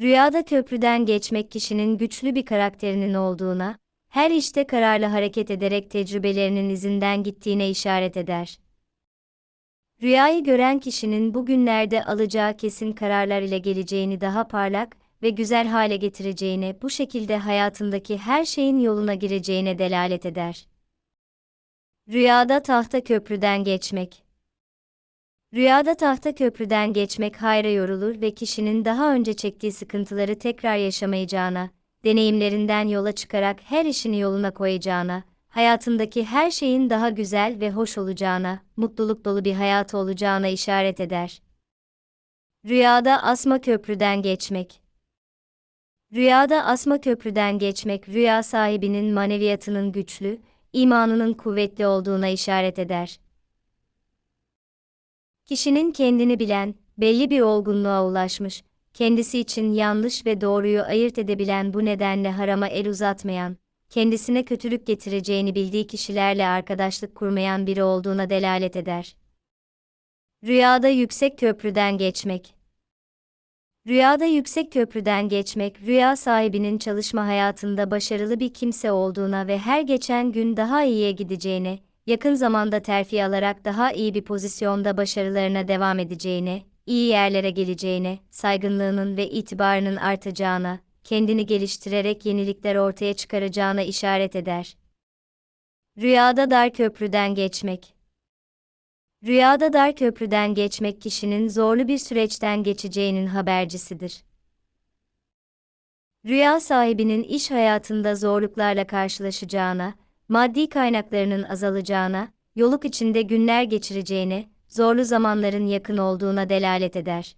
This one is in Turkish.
Rüyada köprüden geçmek kişinin güçlü bir karakterinin olduğuna, her işte kararlı hareket ederek tecrübelerinin izinden gittiğine işaret eder. Rüyayı gören kişinin bugünlerde alacağı kesin kararlar ile geleceğini daha parlak ve güzel hale getireceğine, bu şekilde hayatındaki her şeyin yoluna gireceğine delalet eder. Rüyada tahta köprüden geçmek Rüyada tahta köprüden geçmek hayra yorulur ve kişinin daha önce çektiği sıkıntıları tekrar yaşamayacağına, deneyimlerinden yola çıkarak her işini yoluna koyacağına, hayatındaki her şeyin daha güzel ve hoş olacağına, mutluluk dolu bir hayatı olacağına işaret eder. Rüyada asma köprüden geçmek Rüyada asma köprüden geçmek rüya sahibinin maneviyatının güçlü, imanının kuvvetli olduğuna işaret eder. Kişinin kendini bilen, belli bir olgunluğa ulaşmış, kendisi için yanlış ve doğruyu ayırt edebilen bu nedenle harama el uzatmayan, kendisine kötülük getireceğini bildiği kişilerle arkadaşlık kurmayan biri olduğuna delalet eder. Rüyada yüksek köprüden geçmek Rüyada yüksek köprüden geçmek, rüya sahibinin çalışma hayatında başarılı bir kimse olduğuna ve her geçen gün daha iyiye gideceğine, yakın zamanda terfi alarak daha iyi bir pozisyonda başarılarına devam edeceğine, iyi yerlere geleceğine, saygınlığının ve itibarının artacağına, kendini geliştirerek yenilikler ortaya çıkaracağına işaret eder. Rüyada dar köprüden geçmek Rüyada dar köprüden geçmek kişinin zorlu bir süreçten geçeceğinin habercisidir. Rüya sahibinin iş hayatında zorluklarla karşılaşacağına, maddi kaynaklarının azalacağına, yoluk içinde günler geçireceğine, zorlu zamanların yakın olduğuna delalet eder.